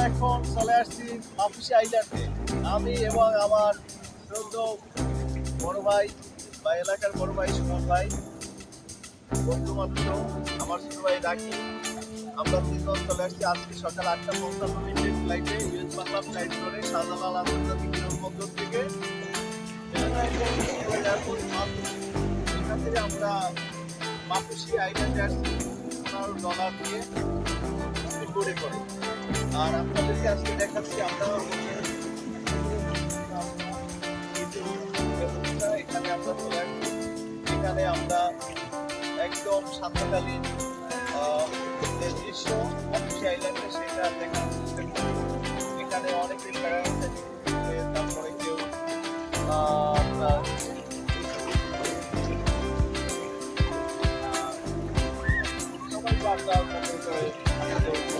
আমরা এখন চলে আসছি মাপুসি আইল্যান্ডে আমি এবং আমার শ্রদ্ধ বড় ভাই বা এলাকার বড় ভাই সুমন ভাই, বন্ধু বান্ধব আমার ছোট ভাই রাখি। আমরা তিনজন চলে আসছি আজকে সকাল আটটা পঞ্চান্ন মিনিটের ফ্লাইটে ইউএস বাংলা ফ্লাইট ধরে শাহজালাল আন্তর্জাতিক বিমানবন্দর থেকে। এখান থেকে আমরা মাপুসি আইল্যান্ডে আসছি ডলার দিয়ে। করে করে আর আপনাদেরকে আজকে আমরা এখানে আমরা এখানে আমরা একদম সান্ধ্যকালীন যে দৃশ্য এখানে অনেকেই বেড়াতে তারপরে সবাই বার্তার মতো করে।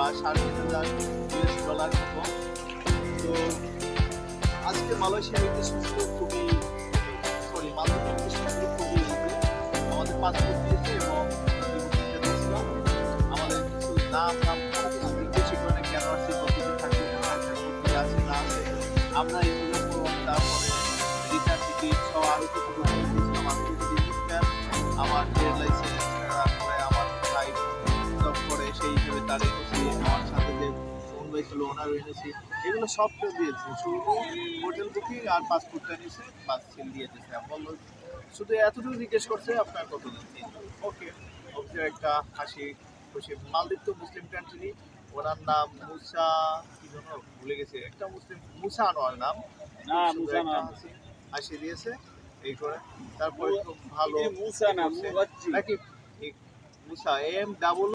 বা সাড়ে তিন হাজার ইউএস ডলার মতো। তো আজকে মালয়েশিয়ার সুস্থ খুবই সরি মালয়েশিয়ার একটি সুস্থ খুবই আমাদের পাসপোর্ট দিয়েছে এবং আমাদের কিছু নাম নাম কিছু জিজ্ঞেস করে না কেন আসছে কতদিন থাকবে আছে, না আছে এগুলো ওনারও এনেছি। এগুলো সব তো দিয়েছি। শুধু হোটেল বুকিং আর পাসপোর্টটা নিয়েছে বাস সিল দিয়ে দিয়েছে। বলল শুধু এতটুকু জিজ্ঞেস করছে আপনার কত দিচ্ছি ওকে ওকে একটা হাসি খুশি। মালদ্বীপ তো মুসলিম কান্ট্রি ওনার নাম মুসা কি যেন ভুলে গেছে। একটা মুসলিম মুসা আনোয়ার নাম। না, মুসা হাসি দিয়েছে এই করে। তারপরে ভালো মুসা না নাকি? মুসা এম ডাবল